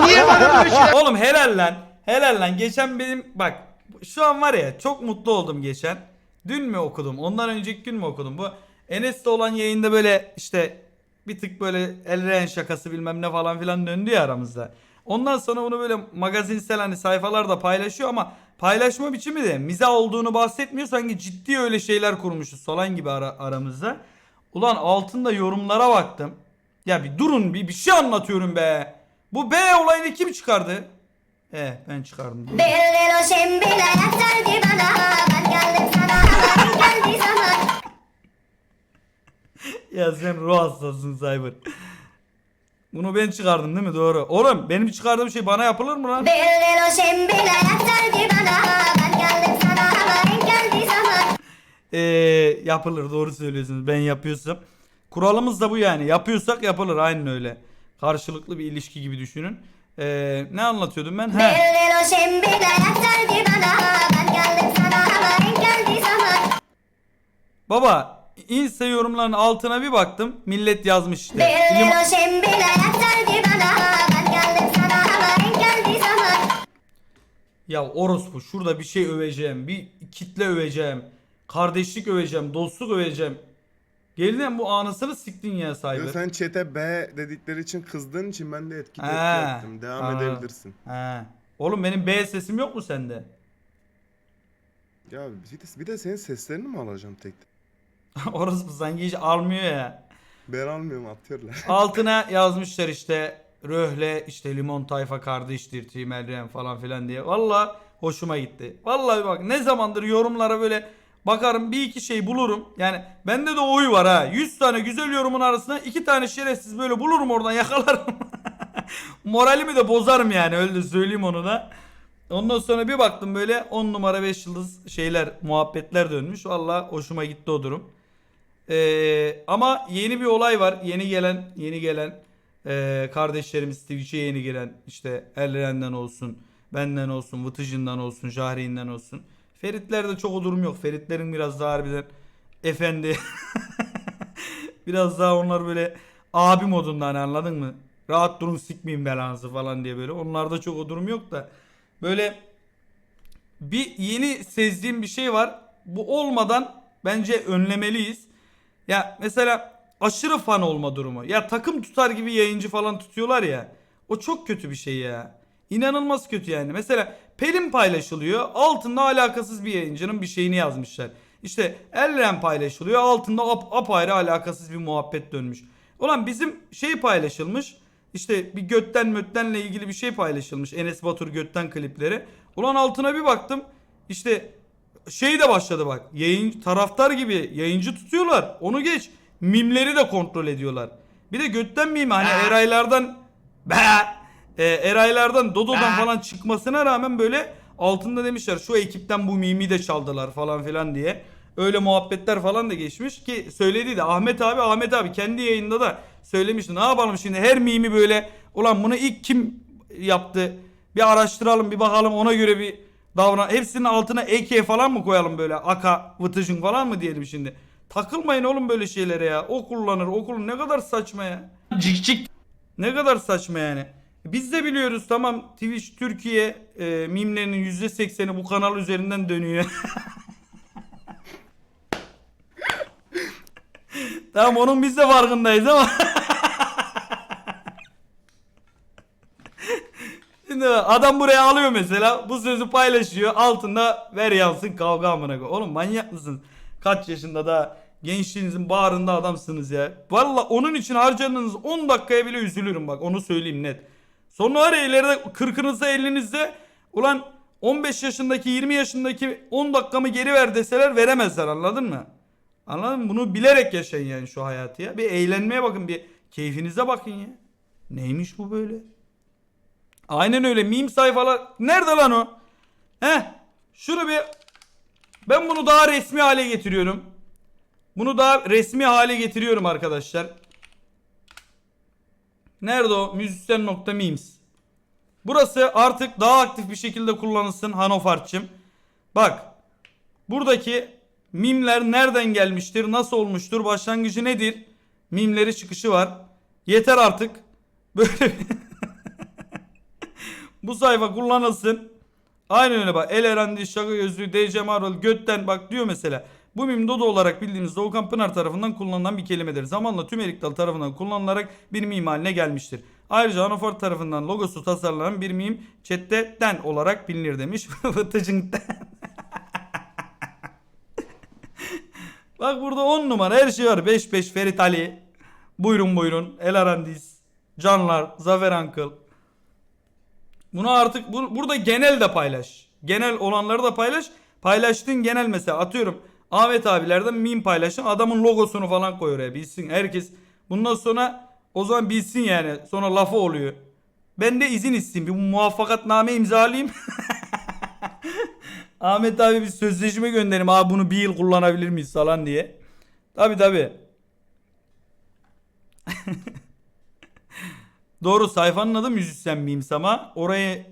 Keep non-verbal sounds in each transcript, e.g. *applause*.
Niye bana böyle şey Oğlum helal lan. Helal lan. Geçen benim bak şu an var ya çok mutlu oldum geçen. Dün mü okudum? Ondan önceki gün mü okudum? Bu Enes'te olan yayında böyle işte bir tık böyle elren şakası bilmem ne falan filan döndü ya aramızda. Ondan sonra bunu böyle magazinsel hani sayfalarda paylaşıyor ama paylaşma biçimi de miza olduğunu bahsetmiyor. Sanki ciddi öyle şeyler kurmuşuz falan gibi ara, aramızda. Ulan altında yorumlara baktım. Ya bir durun bir, bir şey anlatıyorum be. Bu B olayını kim çıkardı? E ben çıkardım. *laughs* Ya sen ruh hastasın Cyber. Bunu ben çıkardım değil mi? Doğru. Oğlum benim çıkardığım şey bana yapılır mı lan? Ee, yapılır doğru söylüyorsunuz. Ben yapıyorsam. Kuralımız da bu yani. Yapıyorsak yapılır aynen öyle. Karşılıklı bir ilişki gibi düşünün. Ee, ne anlatıyordum ben? He. Baba Insta yorumların altına bir baktım. Millet yazmış işte. Zaman Ya orospu şurada bir şey öveceğim. Bir kitle öveceğim. Kardeşlik öveceğim. Dostluk öveceğim. Geldin bu anısını siktin ya sahibi. sen çete B dedikleri için kızdığın için ben de etki tepki yaptım. Devam anladım. edebilirsin. He. Oğlum benim B sesim yok mu sende? Ya bir de, bir de senin seslerini mi alacağım tek tek? *laughs* orospu sanki hiç almıyor ya. Ben almıyorum atıyorlar. *laughs* Altına yazmışlar işte Röhle işte limon tayfa kardeştir Team Elren falan filan diye. Valla hoşuma gitti. Vallahi bak ne zamandır yorumlara böyle bakarım bir iki şey bulurum. Yani bende de o huyu var ha. 100 tane güzel yorumun arasına iki tane şerefsiz böyle bulurum oradan *laughs* yakalarım. Moralimi de bozarım yani öyle söyleyeyim onu da. Ondan sonra bir baktım böyle 10 numara 5 yıldız şeyler muhabbetler dönmüş. Valla hoşuma gitti o durum. Ee, ama yeni bir olay var. Yeni gelen yeni gelen ee, kardeşlerimiz Twitch'e yeni giren işte Elren'den olsun, benden olsun, Vıtıcın'dan olsun, Jahreyn'den olsun. Feritler'de çok o durum yok. Feritlerin biraz daha harbiden efendi. *laughs* biraz daha onlar böyle abi modunda hani anladın mı? Rahat durun sikmeyin belanızı falan diye böyle. Onlarda çok o durum yok da. Böyle bir yeni sezdiğim bir şey var. Bu olmadan bence önlemeliyiz. Ya mesela aşırı fan olma durumu. Ya takım tutar gibi yayıncı falan tutuyorlar ya. O çok kötü bir şey ya. İnanılmaz kötü yani. Mesela Pelin paylaşılıyor. Altında alakasız bir yayıncının bir şeyini yazmışlar. İşte Elren paylaşılıyor. Altında ap apayrı alakasız bir muhabbet dönmüş. Ulan bizim şey paylaşılmış. İşte bir götten möttenle ilgili bir şey paylaşılmış. Enes Batur götten klipleri. Ulan altına bir baktım. İşte şey de başladı bak. Yayın taraftar gibi yayıncı tutuyorlar. Onu geç. Mimleri de kontrol ediyorlar. Bir de götten mim hani Eraylardan be e, Eraylardan Dodo'dan falan çıkmasına rağmen böyle altında demişler şu ekipten bu mimi de çaldılar falan filan diye. Öyle muhabbetler falan da geçmiş ki söyledi de Ahmet abi Ahmet abi kendi yayında da söylemişti. Ne yapalım şimdi her mimi böyle ulan bunu ilk kim yaptı? Bir araştıralım bir bakalım ona göre bir davran. Hepsinin altına EK falan mı koyalım böyle? Aka, vıtıcın falan mı diyelim şimdi? Takılmayın oğlum böyle şeylere ya. O kullanır, o kullanır. Ne kadar saçma ya. cik cik Ne kadar saçma yani. Biz de biliyoruz tamam Twitch Türkiye e, mimlerinin %80'i bu kanal üzerinden dönüyor. *laughs* tamam onun biz de farkındayız ama. *laughs* Şimdi adam buraya alıyor mesela bu sözü paylaşıyor altında ver yansın kavga amına. Oğlum manyak mısınız? Kaç yaşında da gençliğinizin bağrında adamsınız ya. Valla onun için harcadığınız 10 dakikaya bile üzülürüm bak onu söyleyeyim net. Sonra var ya ileride 40'ınızda 50'nizde ulan 15 yaşındaki 20 yaşındaki 10 dakikamı geri ver deseler veremezler anladın mı? Anladın mı? Bunu bilerek yaşayın yani şu hayatı ya. Bir eğlenmeye bakın bir keyfinize bakın ya. Neymiş bu böyle? Aynen öyle meme sayfalar. Nerede lan o? Heh. Şunu bir ben bunu daha resmi hale getiriyorum. Bunu daha resmi hale getiriyorum arkadaşlar. Nerede o? Müzisyen.memes. Burası artık daha aktif bir şekilde kullanılsın Hanofarçım. Bak. Buradaki mimler nereden gelmiştir? Nasıl olmuştur? Başlangıcı nedir? Mimleri çıkışı var. Yeter artık. Böyle *laughs* Bu sayfa kullanılsın. Aynen öyle bak. El Erendi, Şaka Gözlüğü, DC Marvel, Götten bak diyor mesela. Bu mim Dodo olarak bildiğimiz Doğukan Pınar tarafından kullanılan bir kelimedir. Zamanla tüm Erik Dalı tarafından kullanılarak bir mim haline gelmiştir. Ayrıca Anofort tarafından logosu tasarlanan bir mim chatte olarak bilinir demiş. *laughs* Vıtıcınkten. Bak burada 10 numara her şey var. 5-5 Ferit Ali. Buyurun buyurun. El Arandiz. Canlar. Zafer Uncle. Bunu artık bu, burada genel de paylaş. Genel olanları da paylaş. Paylaştığın genel mesela atıyorum Ahmet abilerden meme paylaşın. Adamın logosunu falan koy oraya bilsin. Herkes bundan sonra o zaman bilsin yani. Sonra lafı oluyor. Ben de izin isteyeyim. Bir muvaffakatname imzalayayım. *laughs* Ahmet abi bir sözleşme gönderim. Abi bunu bir yıl kullanabilir miyiz falan diye. Tabi tabi. *laughs* Doğru sayfanın adı müzisyen memes ama oraya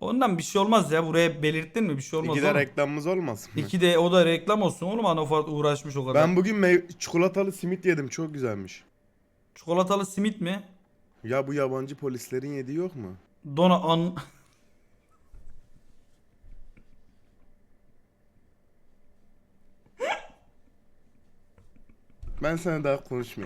ondan bir şey olmaz ya. Buraya belirttin mi? Bir şey olmaz. İki de oğlum. reklamımız olmasın mı? İki de o da reklam olsun oğlum. Anofart uğraşmış o kadar. Ben bugün mey- çikolatalı simit yedim. Çok güzelmiş. Çikolatalı simit mi? Ya bu yabancı polislerin yediği yok mu? Dona an... Ben sana daha konuşmayayım.